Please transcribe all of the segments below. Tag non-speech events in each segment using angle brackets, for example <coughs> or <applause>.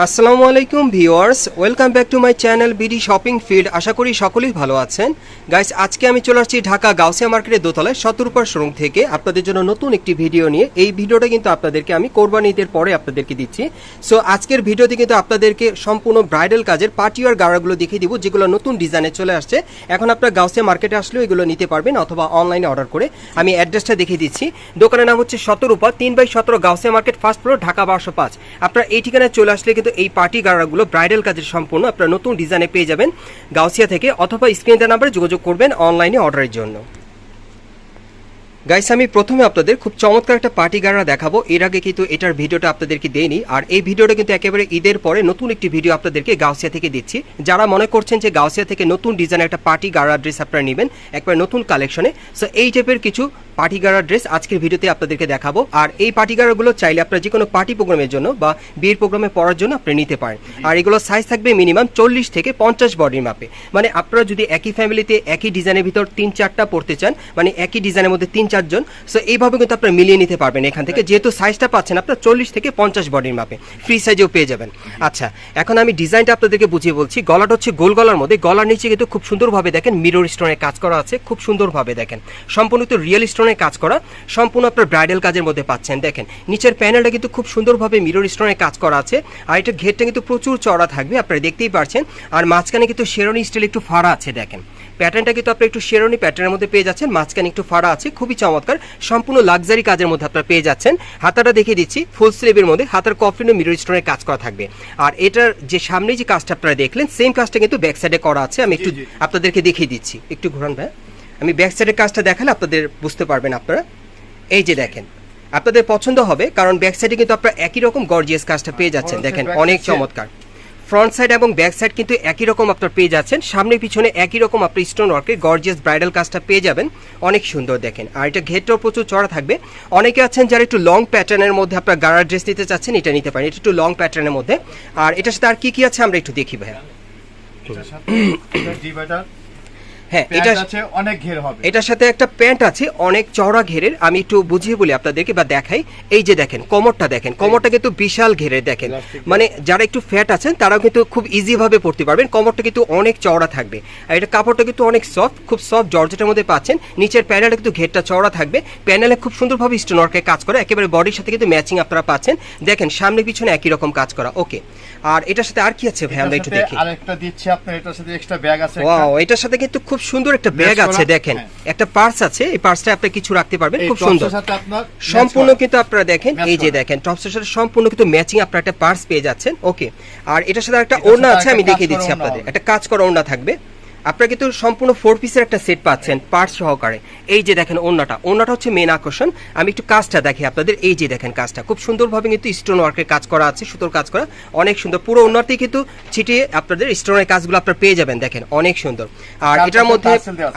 আসসালামু আলাইকুম viewers welcome back to my channel BD shopping field আশা করি সকলেই ভালো আছেন। গাইস, আজকে আমি চলে আসছি ঢাকা গাউসিয়া মার্কেটের দোতলায় শতরূপার শোরুম থেকে। আপনাদের জন্য নতুন একটি ভিডিও নিয়ে। এই ভিডিওটা কিন্তু আপনাদেরকে আমি কোরবানি ঈদের পরে আপনাদেরকে দিচ্ছি। সো আজকের ভিডিওতে কিন্তু আপনাদেরকে সম্পূর্ণ ব্রাইডাল কাজের পার্টিওয়ার গাড়াগুলো দেখিয়ে দিব, যেগুলো নতুন ডিজাইনে চলে আসছে। এখন আপনার গাউসিয়া মার্কেটে আসলেও এগুলো নিতে পারবেন অথবা অনলাইনে অর্ডার করে। আমি অ্যাড্রেসটা দেখিয়ে দিচ্ছি। দোকানের নাম হচ্ছে শতরূপা তিন বাই সতেরো Gausia market, first floor, Dhaka বারোশো পাঁচ। আপনার এই ঠিকানায় চলে আসলে কিন্তু এই পার্টি গাড়াগুলো ব্রাইডাল কাজের সম্পূর্ণ আপনারা নতুন ডিজাইনে পেয়ে যাবেন। গাউসিয়া থেকে অথবা স্ক্রিন নাম্বারে যোগাযোগ করবেন অনলাইনে অর্ডারের জন্য। গাইস আমি প্রথমে আপনাদের খুব চমৎকার একটা পার্টি গাড়া দেখাবো। এর আগে কিন্তু এটার ভিডিওটা আপনাদেরকে দেইনি। আর এই ভিডিওটা কিন্তু একেবারে ঈদের পরে নতুন একটি ভিডিও আপনাদেরকে গাউসিয়া থেকে দিচ্ছি। যারা মনে করছেন যে গাউসিয়া থেকে নতুন ডিজাইনের একটা পার্টি গাড়া ড্রেস আপনারা নেবেন একবার নতুন কালেকশনে সো এই টাইপের কিছু পার্টি গাড়া ড্রেস আজকের ভিডিওতে আপনাদেরকে দেখাবো। আর এই পার্টি গাড়াগুলো চাইলে আপনারা যে কোনো পার্টি প্রোগ্রামের জন্য বা বিয়ের প্রোগ্রামে পড়ার জন্য আপনি নিতে পারেন। আর এগুলো সাইজ থাকবে মিনিমাম চল্লিশ থেকে পঞ্চাশ বডির মাপে মানে আপনারা যদি একই ফ্যামিলিতে একই ডিজাইনের ভিতর তিন চারটা পড়তে চান মানে একই ডিজাইনের মধ্যে তিন চারজন সো এইভাবে কিন্তু আপনারা মিলিয়ে নিতে পারবেন এখান থেকে। যেহেতু সাইজটা পাচ্ছেন, আপনার চল্লিশ থেকে পঞ্চাশ বডির মাপে। ফ্রি সাইজেও পেয়ে যাবেন। আচ্ছা এখন আমি ডিজাইনটা আপনাদেরকে বুঝিয়ে বলছি। গলাটা হচ্ছে গোল গলার মধ্যে। গলার নিচে কিন্তু খুব সুন্দরভাবে দেখেন মিরর স্টোনের কাজ করা আছে। খুব সুন্দরভাবে দেখেন। সম্পূর্ণ তো রিয়েল স্টোনের কাজ করা। সম্পূর্ণ আপনার ব্রাইডাল কাজের মধ্যে পাচ্ছেন। দেখেন, নিচের প্যানেলটা কিন্তু খুব সুন্দরভাবে মিরর স্টোনের কাজ করা আছে। আর এটা ঘেরটা কিন্তু প্রচুর চড়া থাকবে, আপনারা দেখতেই পারছেন। আর মাঝখানে কিন্তু শেরনি স্টাইল একটু ফাড়া আছে, দেখেন। প্যাটার্নটা কিন্তু আপনি একটু শেরনি প্যাটার্নের মধ্যে পেয়ে যাচ্ছেন। মাঝখানে একটু ফাড়া আছে খুবই চমৎকার। সম্পূর্ণ লাক্সারি কাজের মধ্যে আপনারা পেয়ে যাচ্ছেন। হাতাটা দেখিয়ে দিচ্ছি ফুল স্লিভের মধ্যে। হাতার কফলিনো মিরর স্টোনের কাজ করা থাকবে। আর এটার যে সামনে যে কাজটা আপনারা দেখলেন সেম কাজটা কিন্তু ব্যাক সাইডে করা আছে। আমি একটু আপনাদেরকে দেখিয়ে দিচ্ছি। একটু ঘোরান ভাই। আমি ব্যাক সাইডের কাজটা দেখালে আপনাদের বুঝতে পারবেন আপনারা। এই যে দেখেন আপনাদের পছন্দ হবে কারণ ব্যাক সাইডে কিন্তু আপনারা একই রকম গর্জিয়াস কাজটা পেয়ে যাচ্ছেন। দেখেন অনেক চমৎকার। ফ্রন্ট সাইড এবং ব্যাক সাইড কিন্তু একই রকম আপনার পেয়ে যাচ্ছেন সামনে পিছনে একই রকম আপনি স্টোন ওয়ার্কের গর্জিয়াস ব্রাইডাল কাজটা পেয়ে যাবেন। অনেক সুন্দর দেখেন। আর এটা ঘেরটাও প্রচুর চড়া থাকবে। অনেকে আছেন যারা একটু লং প্যাটার্নের মধ্যে আপনার গাড়ার ড্রেস নিতে চাচ্ছেন, এটা নিতে পারেন। এটা একটু লং প্যাটার্নের মধ্যে। আর এটার সাথে আর কী কী আছে আমরা একটু দেখি ভাইয়া <coughs> এটার সাথে এটা ডিভাইডার হ্যাঁ এটা আছে অনেক ঘের হবে। এটার সাথে একটা প্যান্ট আছে অনেক চওড়া ঘেরের। আমি একটু বুঝিয়ে বলি আপনাদেরকে বা দেখাই। এই যে দেখেন কোমরটা দেখেন কোমরটা কিন্তু বিশাল ঘেরের দেখেন। মানে যারা একটু ফ্যাট আছেন তারাও কিন্তু খুব ইজি ভাবে পড়তে পারবেন। কোমরটা কিন্তু অনেক চওড়া থাকবে। আর এটা কাপড়টা কিন্তু অনেক সফট খুব সফট জর্জেটের মধ্যে পাচ্ছেন। নিচের প্যানেলে কিন্তু ঘেরটা চওড়া থাকবে। প্যানেলে খুব সুন্দরভাবে স্টোন ওয়ার্কের কাজ করা একেবারে বডির সাথে কিন্তু ম্যাচিং আপনারা পাচ্ছেন। দেখেন সামনে পিছনে একই রকম কাজ করা। ওকে আর এটার সাথে আর কি আছে ভাই আমরা একটু দেখি। আরেকটা দিচ্ছি আপনার এটার সাথে এক্সট্রা ব্যাগ আছে ওয়াও এটার সাথে কিন্তু খুব সুন্দর একটা ব্যাগ আছে দেখেন। হ্যাঁ। একটা পার্স আছে এই পার্সটা আপনি কিছু রাখতে পারবেন খুব সুন্দর। সম্পূর্ণ কিন্তু আপনারা দেখেন এই যে। দেখেন টপসের সাথে সম্পূর্ণ কিন্তু ম্যাচিং আপনারা একটা পার্স পেয়ে যাচ্ছেন। ওকে আর এটার সাথে একটা ওড়না আছে আমি দেখিয়ে দিচ্ছি আপনাদের। একটা কাজ করা ওড়না থাকবে। আপনারা কিন্তু সম্পূর্ণ ফোর পিসের একটা সেট পাচ্ছেন পার্স সহকারে। এই যে দেখেন ওড়নাটা ওড়নাটা হচ্ছে মেন আকর্ষণ। আমি একটু কাজটা দেখি আপনাদের এই যে দেখেন কাজটা। খুব সুন্দরভাবে কিন্তু স্টোন ওয়ার্কের কাজ করা আছে সুতোর কাজ করা অনেক সুন্দর। পুরো ওড়নাতেই কিন্তু ছিটিয়ে আপনাদের স্টোনের কাজগুলো আপনারা পেয়ে যাবেন দেখেন অনেক সুন্দর। আর এটার মধ্যে।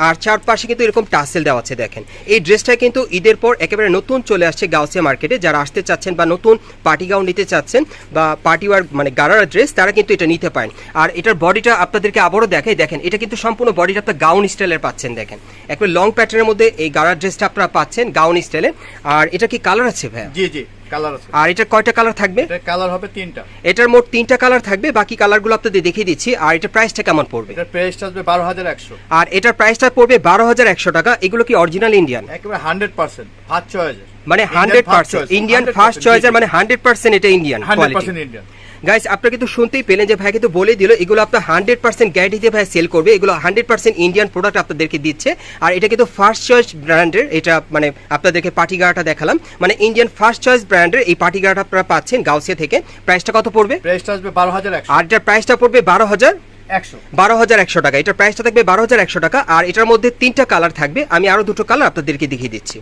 আর চারপাশে কিন্তু এরকম টাসেল দেওয়া আছে দেখেন। এই ড্রেসটা কিন্তু ঈদের পর একেবারে নতুন চলে আসছে গাউসিয়া মার্কেটে। যারা আসতে চাচ্ছেন বা নতুন পার্টি গাউন নিতে চাচ্ছেন বা পার্টি ওয়ার মানে গারারা ড্রেস তারা কিন্তু এটা নিতে পারেন। আর এটার বডিটা আপনাদেরকে আবারও দেখাই দেখেন এটা কিন্তু সম্পূর্ণ বডিটা আপনার গাউন স্টাইলের পাচ্ছেন দেখেন। একবার লং প্যাটার্নের মধ্যে এই গারা ড্রেসটা আপনারা পাচ্ছেন গাউন স্টাইলের আর এটা কি কালার আছে ভাইয়া? জি জি কালার আছে। আর এটা কয়টা কালার থাকবে? কালার হবে তিনটা। এটার মোট তিনটা কালার থাকবে বাকি কালারগুলো আপনাদের দেখিয়ে দিচ্ছি। আর এটা প্রাইসটা কেমন পড়বে? এটার প্রাইসটা আসবে বারো হাজার একশো। আর এটার প্রাইসটা পড়বে বারো হাজার একশো টাকা। এগুলো কি অরিজিনাল ইন্ডিয়ান একেবারে হান্ড্রেড পার্সেন্ট ফার্স্ট চয়েস মানে হান্ড্রেড পার্সেন্ট ইন্ডিয়ান ফার্স্ট চয়েসের মানে হান্ড্রেড পার্সেন্ট এটা Indian hundred percent Indian guys আপনারা কিন্তু শুনতেই পেলেন যে ভাই কিন্তু বলে দিল এগুলো আপনার হান্ড্রেড পার্সেন্ট গ্যারান্টি দিয়ে ভাই সেল করবে। এগুলো হান্ড্রেড পার্সেন্ট ইন্ডিয়ান প্রোডাক্ট আপনাদেরকে দিচ্ছে। আর এটা কিন্তু ফার্স্ট চয়েস ব্র্যান্ডের এটা মানে আপনাদেরকে পার্টি গাড়াটা দেখালাম। মানে ইন্ডিয়ান ফার্স্ট চয়েস ব্র্যান্ডের এই পার্টি গাড়াটা আপনারা পাচ্ছেন গাউসিয়া থেকে। প্রাইসটা কত পড়বে? প্রাইসটা আসবে বারো হাজার আর এটার প্রাইসটা পড়বে বারো হাজার? বারো হাজার একশো টাকা। এটার প্রাইসটা থাকবে বারো হাজার একশো টাকা। আর এটার মধ্যে তিনটা কালার থাকবে। আমি আরও দুটো কালার আপনাদেরকে দেখিয়ে দিচ্ছি।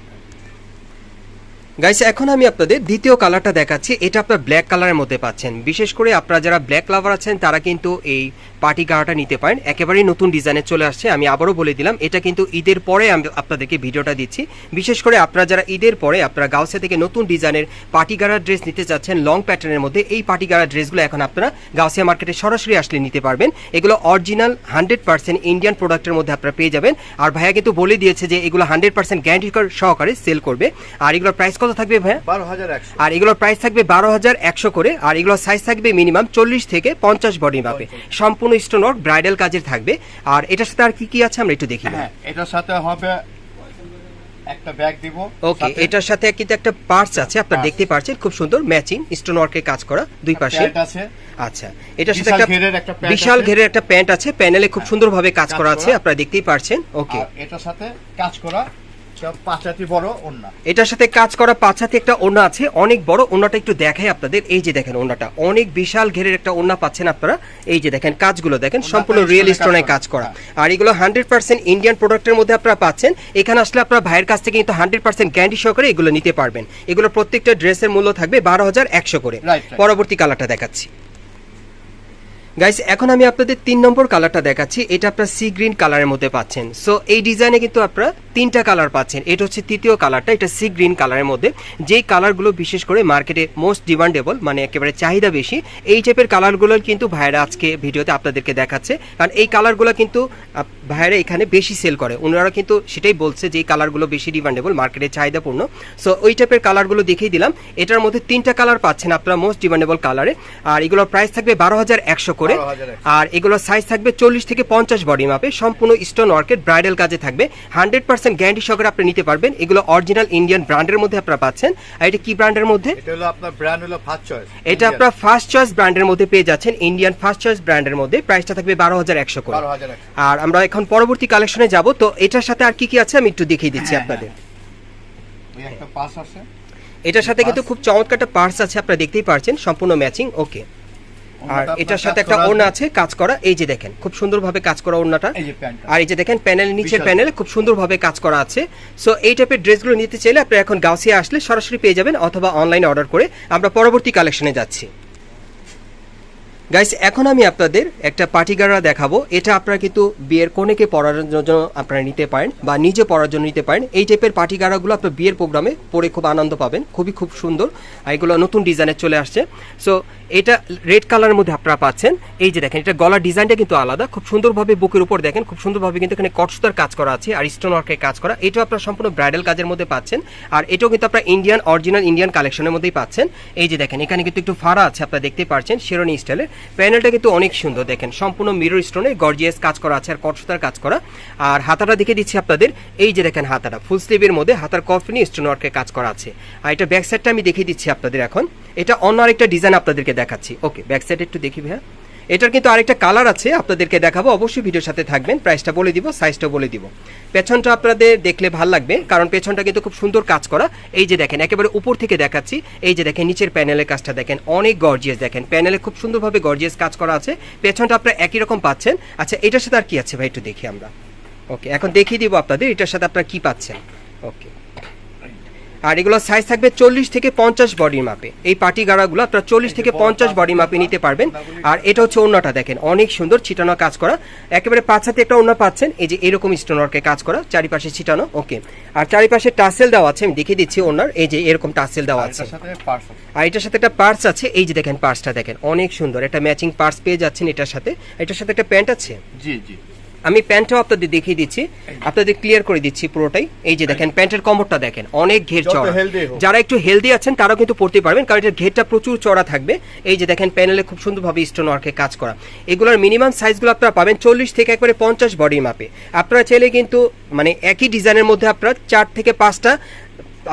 গাইস এখন আমি আপনাদের দ্বিতীয় কালারটা দেখাচ্ছি। এটা আপনার ব্ল্যাক কালারের মধ্যে পাচ্ছেন। বিশেষ করে আপনারা যারা ব্ল্যাক লাভার আছেন, তারা কিন্তু এই পার্টি গাড়াটা নিতে পারেন। একেবারেই নতুন ডিজাইনে চলে আসছে। আমি আবারও বলে দিলাম, এটা কিন্তু ঈদের পরে আমি আপনাদেরকে ভিডিওটা দিচ্ছি। বিশেষ করে আপনারা যারা ঈদের পরে আপনারা গাউসে থেকে নতুন ডিজাইনের পার্টি গাড়ার ড্রেস নিতে চাচ্ছেন লং প্যাটার্নের মধ্যে, এই পার্টি গাড়ার ড্রেসগুলো এখন আপনারা গাউসিয়া মার্কেটে সরাসরি আসলে নিতে পারবেন। এগুলো অরিজিনাল হান্ড্রেড পার্সেন্ট ইন্ডিয়ান প্রোডাক্টের মধ্যে আপনারা পেয়ে যাবেন। আর ভাইয়া কিন্তু বলে দিয়েছে যে, এগুলো হান্ড্রেড পার্সেন্ট গ্যারান্টি সহকারে সেল করবে। আর এগুলোর প্রাইস কত থাকবে ভাইয়া? বারো হাজার একশো। আর এগুলোর প্রাইস থাকবে বারো হাজার একশো করে আর এগুলোর সাইজ থাকবে মিনিমাম চল্লিশ থেকে পঞ্চাশ বডি মাপে সম্পূর্ণ স্টোন ওয়ার্ক ব্রাইডাল কাজের থাকবে। আর এটার সাথে আর কি কি আছে আমরা একটু দেখি হ্যাঁ এটার সাথে হবে একটা ব্যাগ দিব। ওকে এটার সাথে কিন্তু একটা পার্টস আছে আপনারা দেখতে পাচ্ছেন খুব সুন্দর ম্যাচিং স্টোন ওয়ার্কের কাজ করা দুই পাশে। আচ্ছা এটার সাথে একটা বিশাল। ঘেরের একটা প্যান্ট আছে প্যানেলে খুব সুন্দরভাবে কাজ কাজ করা আছে আপনারা দেখতেই পারছেন। ওকে এটার সাথে কাজ করা বড় ওন্না এটার সাথে কাজ করা পাঁচ হাতে একটা ওড়না আছে অনেক বড় ওড়নাটা একটু দেখাই আপনাদের। এই যে দেখেন ওড়নাটা অনেক বিশাল ঘেরের একটা ওড়না পাচ্ছেন আপনারা। এই যে দেখেন কাজগুলো দেখেন সম্পূর্ণ রিয়েল কাজ স্টোনে করা। কাজ করা। আর এগুলো হান্ড্রেড পার্সেন্ট ইন্ডিয়ান প্রোডাক্টের মধ্যে আপনারা পাচ্ছেন। এখানে আসলে আপনারা ভাইয়ের কাছ থেকে কিন্তু হান্ড্রেড পার্সেন্ট গ্যারান্টি সহকারে এগুলো নিতে পারবেন। এগুলো প্রত্যেকটা ড্রেসের মূল্য থাকবে বারো হাজার একশো করে. পরবর্তী কালারটা দেখাচ্ছি। গাইস এখন আমি আপনাদের তিন নম্বর কালারটা দেখাচ্ছি। এটা আপনারা সি গ্রিন কালারের মধ্যে পাচ্ছেন। সো এই ডিজাইনে কিন্তু আপনারা তিনটা কালার পাচ্ছেন। এটা হচ্ছে তৃতীয় কালারটা এটা সি গ্রিন কালারের মধ্যে। যেই কালারগুলো বিশেষ করে মার্কেটে মোস্ট ডিমান্ডেবল মানে একেবারে চাহিদা বেশি, এই টাইপের কালারগুলো কিন্তু ভাইরা আজকে ভিডিওতে আপনাদেরকে দেখাচ্ছে। কারণ এই কালারগুলো কিন্তু ভাইরা এখানে বেশি সেল করে। ওনারা কিন্তু সেটাই বলছে যে এই কালারগুলো বেশি ডিমান্ডেবল মার্কেটে চাহিদাপূর্ণ। সো ওই টাইপের কালারগুলো দেখিয়ে দিলাম। এটার মধ্যে তিনটা কালার পাচ্ছেন আপনারা মোস্ট ডিমান্ডেবল কালারে আর এগুলোর প্রাইস থাকবে বারো হাজার একশো করে। আর এগুলোর সাইজ থাকবে চল্লিশ থেকে পঞ্চাশ বডি মাপে। সম্পূর্ণ স্টোন ওয়ার্কের ব্রাইডাল কাজে থাকবে। হান্ড্রেড পার্সেন্ট গ্যারান্টি সহকারে আপনি নিতে পারবেন। এগুলো অরিজিনাল ইন্ডিয়ান ব্র্যান্ডের মধ্যে আপনারা পাচ্ছেন। আর এটা কি ব্র্যান্ডের মধ্যে? এটা আপনার ফার্স্ট চয়েস এটা আপনার ফার্স্ট চয়েস ব্র্যান্ডের মধ্যে পেয়ে যাচ্ছেন। ইন্ডিয়ান ফার্স্ট চয়েস ব্র্যান্ডের মধ্যে। প্রাইসটা থাকবে বারো হাজার একশো করে। আর আমরা এখন পরবর্তী কালেকশনে যাব। তো এটার সাথে আর কি কি আছে আমি একটু দেখিয়ে দিচ্ছি হ্যাঁ, আপনাদের। ওই একটা পাস আছে। এটার সাথে কিন্তু খুব চমৎকার একটা পার্স আছে। আপনারা দেখতেই পারছেন। সম্পূর্ণ ম্যাচিং ওকে আর এটার সাথে একটা ওন ওড়না আছে। কাজ করা। এই যে দেখেন খুব সুন্দরভাবে কাজ করা ওড়নাটা। আর এই যে দেখেন প্যানেল নিচের প্যানেল প্যানেলে খুব সুন্দরভাবে কাজ করা আছে। সো এই টাইপের ড্রেসগুলো নিতে চাইলে আপনি এখন গাউসিয়া আসলে সরাসরি পেয়ে যাবেন অথবা অনলাইনে অর্ডার করে। আমরা পরবর্তী কালেকশনে যাচ্ছি। গাইস এখন আমি আপনাদের একটা পার্টি গাড়া দেখাবো। এটা আপনারা কিন্তু বিয়ের কনেকে পরার জন্য আপনারা নিতে পারেন বা নিজে পরার জন্য নিতে পারেন। এই টাইপের পার্টি গাড়াগুলো আপনার বিয়ের প্রোগ্রামে পরে খুব আনন্দ পাবেন। খুবই খুব সুন্দর। এগুলো নতুন ডিজাইনে চলে আসছে। সো এটা রেড কালারের মধ্যে আপনারা পাচ্ছেন। এই যে দেখেন, এটা গলার ডিজাইনটা কিন্তু আলাদা। খুব সুন্দরভাবে বুকের উপর দেখেন, খুব সুন্দরভাবে কিন্তু এখানে কটসুতার কাজ করা আছে আর স্টোন ওয়ার্কের কাজ করা। এটাও আপনারা সম্পূর্ণ ব্রাইডাল কাজের মধ্যে পাচ্ছেন। আর এটাও কিন্তু আপনারা ইন্ডিয়ান অরিজিনাল ইন্ডিয়ান কালেকশনের মধ্যেই পাচ্ছেন। এই যে দেখেন, এখানে কিন্তু একটু ফাড়া আছে, আপনারা দেখতে পাচ্ছেন শেরনি স্টাইলের প্যানেলটা কিন্তু অনেক সুন্দর, দেখেন। সম্পূর্ণ মিরর স্টোনে গর্জিয়াস কাজ করা আছে আর কটসুতার কাজ করা। আর হাতাটা দেখে দিচ্ছি আপনাদের। এই যে দেখেন হাতাটা ফুল স্লিভের মধ্যে হাতার কফিনি স্টোন ওয়ার্কের কাজ করা আছে। আর এটা ব্যাক সাইডটা আমি দেখিয়ে দিচ্ছি আপনাদের এখন। এটা অন্য আরেকটা ডিজাইন আপনাদেরকে দেখাচ্ছি। ওকে ব্যাক সাইড একটু দেখি ভাইয়া। এটার কিন্তু আরেকটা কালার আছে, আপনাদেরকে দেখাবো। অবশ্যই ভিডিওর সাথে থাকবেন প্রাইসটা বলে দিব সাইজটা বলে দিব। পেছনটা আপনাদের দেখলে ভালো লাগবে, কারণ পেছনটা কিন্তু খুব সুন্দর কাজ করা। এই যে দেখেন, একেবারে উপর থেকে দেখাচ্ছি। এই যে দেখেন, নিচের প্যানেলের কাজটা দেখেন, অনেক গর্জিয়াস দেখেন। প্যানেলে খুব সুন্দরভাবে গর্জিয়াস কাজ করা আছে। পেছনটা আপনারা একই রকম পাচ্ছেন। আচ্ছা এটার সাথে আর কি আছে ভাই, একটু দেখি আমরা। ওকে এখন দেখিয়ে দিব আপনাদের, এটার সাথে আপনারা কি পাচ্ছেন। ওকে আর এগুলো সাইজ থাকবে চল্লিশ থেকে পঞ্চাশ বডির মাপে এই পার্টি গাড়াগুলো আপনারা চল্লিশ থেকে পঞ্চাশ বডি মাপে নিতে পারবেন। আর এটা হচ্ছে ওড়নাটা দেখেন অনেক সুন্দর ছিটানো কাজ করা। একেবারে পাঁচ হাতে একটা ওড়না পাচ্ছেন এই যে এরকম স্টোন ওয়ার্কে কাজ করা চারিপাশে ছিটানো ওকে আর চারিপাশে টাসেল দেওয়া আছে আমি দেখিয়ে দিচ্ছি ওনার এই যে এরকম টাসেল দেওয়া আছে। আর এটার সাথে একটা পার্স আছে এই যে দেখেন পার্সটা দেখেন অনেক সুন্দর একটা ম্যাচিং পার্স পেয়ে যাচ্ছেন এটার সাথে। এটার সাথে একটা প্যান্ট আছে? জি জি। আমি প্যান্টটাও আপনাদের দেখিয়ে দিচ্ছি। আপনাদের ক্লিয়ার করে দিচ্ছি পুরোটাই। এই যে দেখেন প্যান্টের কমরটা দেখেন অনেক ঘের চড়া যারা একটু হেলদি আছেন তারাও কিন্তু পড়তে পারবেন কারণ এটার ঘেরটা প্রচুর চড়া থাকবে। এই যে দেখেন প্যানেলে খুব সুন্দরভাবে স্টোন ওয়ার্কে কাজ করা। এগুলোর মিনিমাম সাইজগুলো আপনারা পাবেন চল্লিশ থেকে একবারে পঞ্চাশ বডি মাপে আপনারা চাইলে কিন্তু মানে একই ডিজাইনের মধ্যে আপনারা চার থেকে পাঁচটা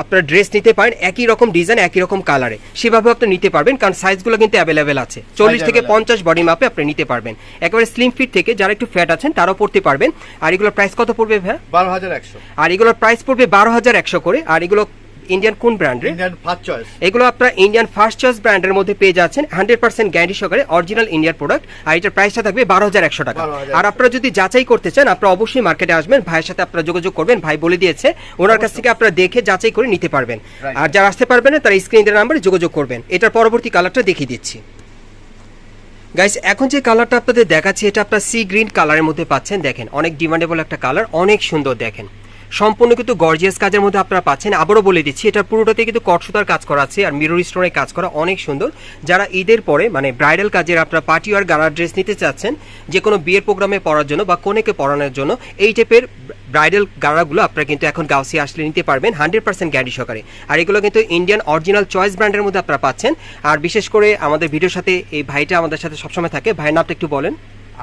আপনারা ড্রেস নিতে পারেন একই রকম ডিজাইন একই রকম কালারে সেভাবে আপনি নিতে পারবেন কারণ সাইজগুলো কিন্তু অ্যাভেলেবেল আছে। চল্লিশ থেকে পঞ্চাশ বডি মাপে আপনি নিতে পারবেন। একেবারে স্লিম ফিট থেকে যারা একটু ফ্যাট আছেন তারাও পড়তে পারবেন। আর এগুলোর প্রাইস কত পড়বে ভাই বারো হাজার একশো। আর এগুলোর প্রাইস পড়বে বারো হাজার একশো করে। আর এগুলো ইন্ডিয়ান কোন ব্র্যান্ডের ইন্ডিয়ান ফার্স্ট চয়েস এগুলো আপনারা ইন্ডিয়ান ফার্স্ট চয়েস ব্র্যান্ডের মধ্যে পেয়ে যাচ্ছেন। হান্ড্রেড পার্সেন্ট গ্যারান্টি সহকারে অরিজিনাল ইন্ডিয়ান প্রোডাক্ট আর এটার প্রাইসটা থাকবে বারো হাজার একশো টাকা। আর আপনারা যদি যাচাই করতে চান আপনারা অবশ্যই মার্কেটে আসবেন। ভাইয়ের সাথে আপনারা যোগাযোগ করবেন। ভাই বলে দিয়েছে ওনার কাছ থেকে আপনারা দেখে যাচাই করে নিতে পারবেন। আর যারা আসতে পারবেন না তারা স্ক্রিন দেওয়ার নাম্বারে যোগাযোগ করবেন। এটার পরবর্তী কালারটা দেখিয়ে দিচ্ছি। গাইস এখন যে কালারটা আপনাদের দেখাচ্ছি এটা আপনার সি গ্রিন কালারের মধ্যে পাচ্ছেন। দেখেন অনেক ডিমান্ডেবল একটা কালার অনেক সুন্দর দেখেন। সম্পূর্ণ কিন্তু গর্জিয়াস কাজের মধ্যে আপনারা পাচ্ছেন। আবারও বলে দিচ্ছি, এটা পুরোটাতে কিন্তু কট সুতার কাজ করা আছে আর মিরর স্টোনের কাজ করা অনেক সুন্দর। যারা ঈদের পরে মানে ব্রাইডাল কাজের আপনারা পার্টি আর গাড়া ড্রেস নিতে চাচ্ছেন, যে কোনো বিয়ের প্রোগ্রামে পরার জন্য বা কনেকে পরানোর জন্য, এই টাইপের ব্রাইডাল গাড়াগুলো আপনারা কিন্তু এখন গাউসি আসলে নিতে পারবেন হান্ড্রেড পার্সেন্ট গ্যারান্টি সহকারে। আর এগুলো কিন্তু ইন্ডিয়ান অরিজিনাল চয়েস ব্র্যান্ডের মধ্যে আপনারা পাচ্ছেন। আর বিশেষ করে আমাদের ভিডিওর সাথে এই ভাইটা আমাদের সাথে সবসময় থাকে। ভাইয়ের নামটা একটু বলেন।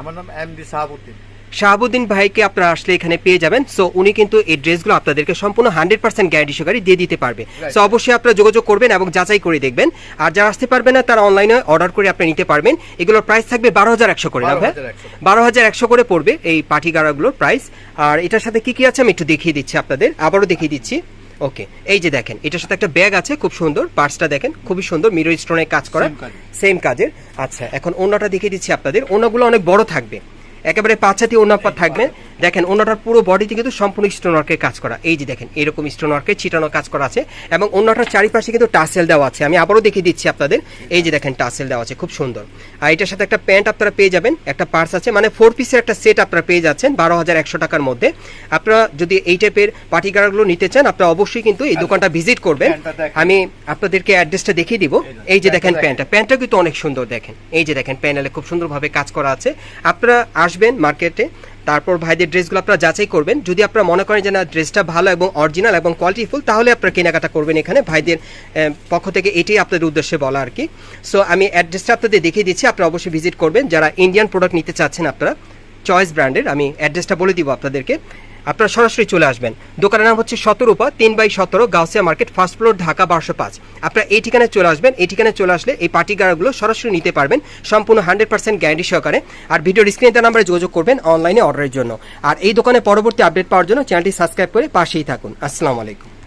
আমার নাম এম ডি সাহাবুদ্দিন। শাহাবুদ্দিন ভাইকে আপনারা আসলে এখানে পেয়ে যাবেন। সো উনি কিন্তু এই ড্রেসগুলো আপনাদেরকে সম্পূর্ণ হান্ড্রেড পার্সেন্ট গ্যারান্টি সহকারে দিয়ে দিতে পারবে। সো অবশ্যই আপনারা যোগাযোগ করবেন এবং যাচাই করে দেখবেন। আর যারা আসতে পারবেন না তারা অনলাইনে অর্ডার করে আপনি নিতে পারবেন। এগুলোর প্রাইস থাকবে বারো হাজার একশো করে না ভাই। বারো হাজার একশো করে। পড়বে এই পাটি গাড়াগুলোর প্রাইস আর এটার সাথে কি কি আছে আমি একটু দেখিয়ে দিচ্ছি আপনাদের। আবারও দেখিয়ে দিচ্ছি। ওকে এই যে দেখেন এটার সাথে একটা ব্যাগ আছে খুব সুন্দর। পার্সটা দেখেন খুবই সুন্দর। মিরর স্টোনের কাজ করা। সেম কাজের। আচ্ছা এখন ওনাটা দেখিয়ে দিচ্ছি আপনাদের। ওনাগুলো অনেক বড় থাকবে। একেবারে পাঁচাতি ওনা থাকবে। দেখেন ওনাটার পুরো বডিতে কিন্তু সম্পূর্ণ স্টোন ওয়ার্কের কাজ করা। এই যে দেখেন এরকম স্টোন ওয়ার্কের ছিটানো কাজ করা আছে এবং ওনাটার চারিপাশে কিন্তু টাসেল দেওয়া আছে। আমি আবারও দেখিয়ে দিচ্ছি আপনাদের। এই যে দেখেন টাসেল দেওয়া আছে খুব সুন্দর। আর এটার সাথে একটা প্যান্ট আপনারা পেয়ে যাবেন একটা পার্স আছে মানে ফোর পিসের একটা সেট আপনারা পেয়ে যাচ্ছেন বারো হাজার একশো টাকার মধ্যে। আপনারা যদি এই টাইপের পার্টি গাড়াগুলো নিতে চান আপনারা অবশ্যই কিন্তু এই দোকানটা ভিজিট করবেন। আমি আপনাদেরকে অ্যাড্রেসটা দেখিয়ে দিব। এই যে, দেখেন প্যান্টটা প্যান্টটা প্যান্টটা কিন্তু অনেক সুন্দর দেখেন। এই যে দেখেন প্যানেলে খুব সুন্দরভাবে কাজ করা আছে। আপনারা আসবেন মার্কেটে, তারপর ভাইদের ড্রেসগুলো আপনারা যাচাই করবেন। যদি আপনারা মনে করেন যে না, ড্রেসটা ভালো এবং অরিজিনাল এবং কোয়ালিটিফুল তাহলে আপনারা কেনাকাটা করবেন এখানে। ভাইদের পক্ষ থেকে এটাই আপনাদের উদ্দেশ্যে বলা আর কি। সো আমি অ্যাড্রেসটা আপনাদের দেখিয়ে দিচ্ছি, আপনারা অবশ্যই ভিজিট করবেন। যারা ইন্ডিয়ান প্রোডাক্ট নিতে চাচ্ছেন আপনারা চয়েস ব্র্যান্ডের আমি অ্যাড্রেসটা বলে দিব আপনাদেরকে। আপনারা সরাসরি চলে আসবেন। দোকানের নাম হচ্ছে সতেরোপা তিন বাই সতেরো, Gausia market, first floor, Dhaka বারোশো পাঁচ। আপনারা এই ঠিকানায় চলে আসবেন, এই ঠিকানায় চলে আসলে এই পার্টি গাড়াগুলো সরাসরি নিতে পারবেন সম্পূর্ণ হান্ড্রেড পার্সেন্ট গ্যারান্টি সহকারে। আর ভিডিওর স্ক্রিনে নাম্বারে যোগাযোগ করবেন অনলাইনে অর্ডারের জন্য। আর এই দোকানে পরবর্তী আপডেট পাওয়ার জন্য চ্যানেলটি সাবস্ক্রাইব করে পাশেই থাকুন। আসসালামু আলাইকুম।